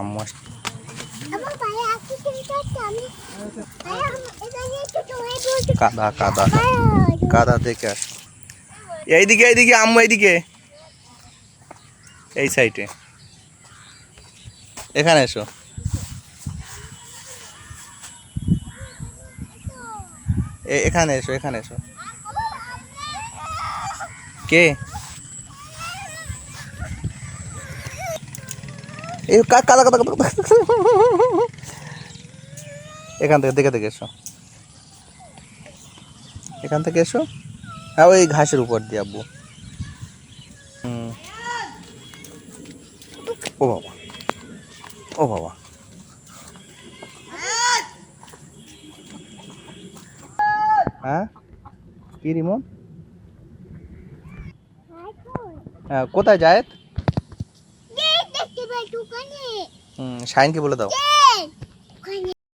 আম্মু আসছে কাদা কাদা। কাদা থেকে এইদিকে এইদিকে আম্মু এইদিকে। এই সাইডে। এখানে এসো। এখানে এসো এখানে এসো। কে? এই কাদা কাদা। এখান থেকে, দেখে দেখে এসো। এখান থেকে এসো। হ্যাঁ ওই ঘাসের উপর দিয়ে, আব্বু। ও বাবা। ও বাবা। হ্যাঁ? কি রিমন? হ্যাঁ কোথায় যায় পাই শাইনকে বলে দাও।